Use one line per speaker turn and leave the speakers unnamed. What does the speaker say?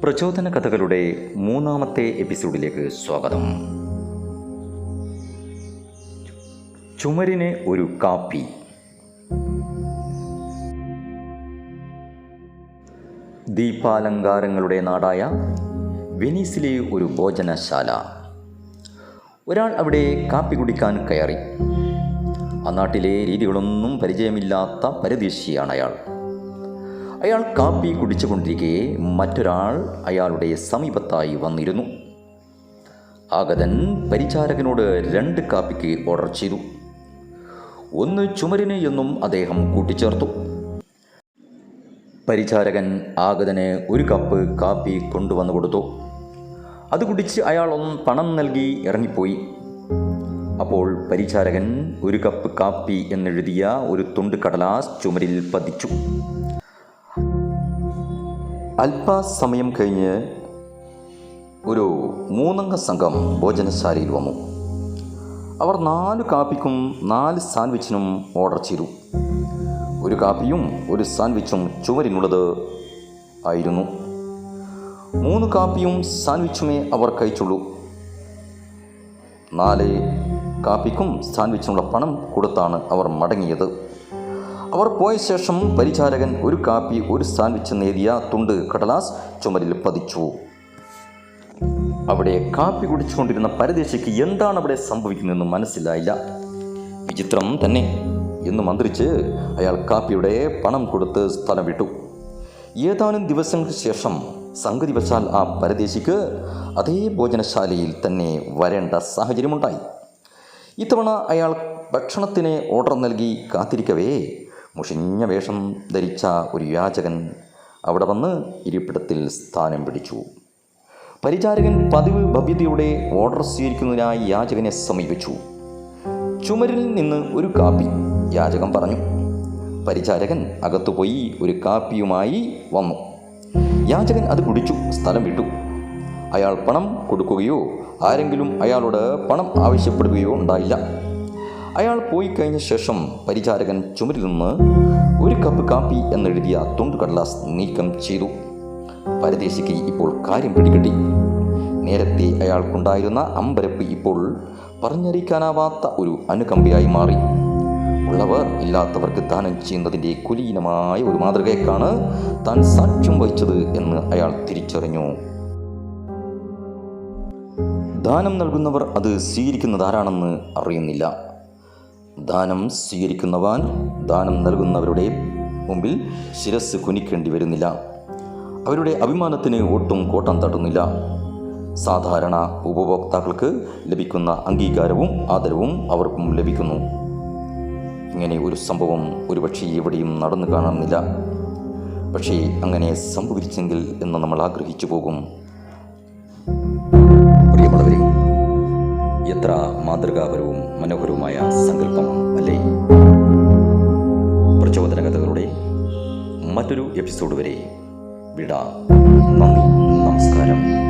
പ്രചോദന കഥകളുടെ മൂന്നാമത്തെ എപ്പിസോഡിലേക്ക് സ്വാഗതം. ചുമരിന് ഒരു കാപ്പി. ദീപാലങ്കാരങ്ങളുടെ നാടായ വെനീസിലെ ഒരു ഭോജനശാല. ഒരാൾ അവിടെ കാപ്പി കുടിക്കാൻ കയറി. ആ നാട്ടിലെ രീതികളൊന്നും പരിചയമില്ലാത്ത പരദേശിയാണ് അയാൾ. അയാൾ കാപ്പി കുടിച്ചുകൊണ്ടിരിക്കെ മറ്റൊരാൾ അയാളുടെ സമീപത്തായി വന്നിരുന്നു. ആഗതൻ പരിചാരകനോട് രണ്ട് കാപ്പിക്ക് ഓർഡർ ചെയ്തു. ഒന്ന് ചുമരിന് എന്നും അദ്ദേഹം കൂട്ടിച്ചേർത്തു. പരിചാരകൻ ആഗതന് ഒരു കപ്പ് കാപ്പി കൊണ്ടുവന്നു കൊടുത്തു. അത് കുടിച്ച് അയാൾ ഒന്ന് പണം നൽകി ഇറങ്ങിപ്പോയി. അപ്പോൾ പരിചാരകൻ ഒരു കപ്പ് കാപ്പി എന്നെഴുതിയ ഒരു തുണ്ട് കടലാസ് ചുമരിൽ പതിച്ചു. അല്പസമയം കഴിഞ്ഞ് ഒരു മൂന്നംഗ സംഘം ഭോജനശാലയിൽ വന്നു. അവർ നാല് കാപ്പിക്കും നാല് സാൻഡ്വിച്ചിനും ഓർഡർ ചെയ്തു. ഒരു കാപ്പിയും ഒരു സാൻഡ്വിച്ചും ചുവരിനുള്ളത് ആയിരുന്നു. മൂന്ന് കാപ്പിയും സാൻഡ്വിച്ചുമേ അവർ കഴിച്ചുള്ളൂ. നാല് കാപ്പിക്കും സാൻഡ്വിച്ചിനുള്ള പണം കൊടുത്താണ് അവർ മടങ്ങിയത്. അവർ പോയ ശേഷം പരിചാരകൻ ഒരു കാപ്പി ഒരു സാൻഡ്വിച്ച് നേടിയ തുണ്ട് കടലാസ് ചുമരിൽ പതിച്ചു. അവിടെ കാപ്പി കുടിച്ചുകൊണ്ടിരുന്ന പരദേശിക്ക് എന്താണ് അവിടെ സംഭവിക്കുന്നതെന്ന് മനസ്സിലായില്ല. വിചിത്രം തന്നെ എന്ന് മന്ത്രിച്ച് അയാൾ കാപ്പിയുടെ പണം കൊടുത്ത് സ്ഥലം വിട്ടു. ഏതാനും ദിവസങ്ങൾക്ക് ശേഷം സംഗതി വച്ചാൽ ആ പരദേശിക്ക് അതേ ഭോജനശാലയിൽ തന്നെ വരേണ്ട സാഹചര്യമുണ്ടായി. ഇത്തവണ അയാൾ ഭക്ഷണത്തിന് ഓർഡർ നൽകി കാത്തിരിക്കവേ. മുഷിഞ്ഞ വേഷം ധരിച്ച ഒരു യാചകൻ അവിടെ വന്ന് ഇരിപ്പിടത്തിൽ സ്ഥാനം പിടിച്ചു. പരിചാരകൻ പതിവ് ഭവ്യതയുടെ ഓർഡർ സ്വീകരിക്കുന്നതിനായി യാചകനെ സമീപിച്ചു. ചുമരിൽ നിന്ന് ഒരു കാപ്പി യാചകൻ പറഞ്ഞു. പരിചാരകൻ അകത്തുപോയി ഒരു കാപ്പിയുമായി വന്നു. യാചകൻ അത് കുടിച്ചു സ്ഥലം വിട്ടു. അയാൾ പണം കൊടുക്കുകയോ ആരെങ്കിലും അയാളോട് പണം ആവശ്യപ്പെടുകയോ ഉണ്ടായില്ല. അയാൾ പോയി കഴിഞ്ഞ ശേഷം പരിചാരകൻ ചുമരിൽ നിന്ന് ഒരു കപ്പ് കാപ്പി എന്നെഴുതിയ തുണ്ട് കടലാസ് നീക്കം ചെയ്തു. പരദേശിക്ക് ഇപ്പോൾ കാര്യം പിടികിട്ടി. നേരത്തെ അയാൾക്കുണ്ടായിരുന്ന അമ്പരപ്പ് ഇപ്പോൾ പറഞ്ഞറിയിക്കാനാവാത്ത ഒരു അനുകമ്പയായി മാറി. ഉള്ളവർ ഇല്ലാത്തവർക്ക് ദാനം ചെയ്യുന്നതിന്റെ കുലീനമായ ഒരു മാതൃകയ്ക്കാണ് താൻ സാക്ഷ്യം വഹിച്ചത് എന്ന് അയാൾ തിരിച്ചറിഞ്ഞു. ദാനം നൽകുന്നവർ അത് സ്വീകരിക്കുന്നത് ആരാണെന്ന് അറിയുന്നില്ല. ദാനം സ്വീകരിക്കുന്നവൻ ദാനം നൽകുന്നവരുടെ മുമ്പിൽ ശിരസ് കുനിക്കേണ്ടി വരുന്നില്ല. അവരുടെ അഭിമാനത്തിന് ഒട്ടും കോട്ടം തട്ടുന്നില്ല. സാധാരണ ഉപഭോക്താക്കൾക്ക് ലഭിക്കുന്ന അംഗീകാരവും ആദരവും അവർക്കും ലഭിക്കുന്നു. ഇങ്ങനെ ഒരു സംഭവം ഒരുപക്ഷെ എവിടെയും നടന്നു കാണുന്നില്ല പക്ഷേ അങ്ങനെ സംഭവിച്ചെങ്കിൽ എന്ന് നമ്മൾ ആഗ്രഹിച്ചു പോകും. എത്ര മാതൃകാപരവും മനോഹരവുമായ സങ്കല്പം അല്ലേ? പ്രചോദന കഥകളുടെ മറ്റൊരു എപ്പിസോഡ് വരെ വിട. നന്ദി നമസ്കാരം.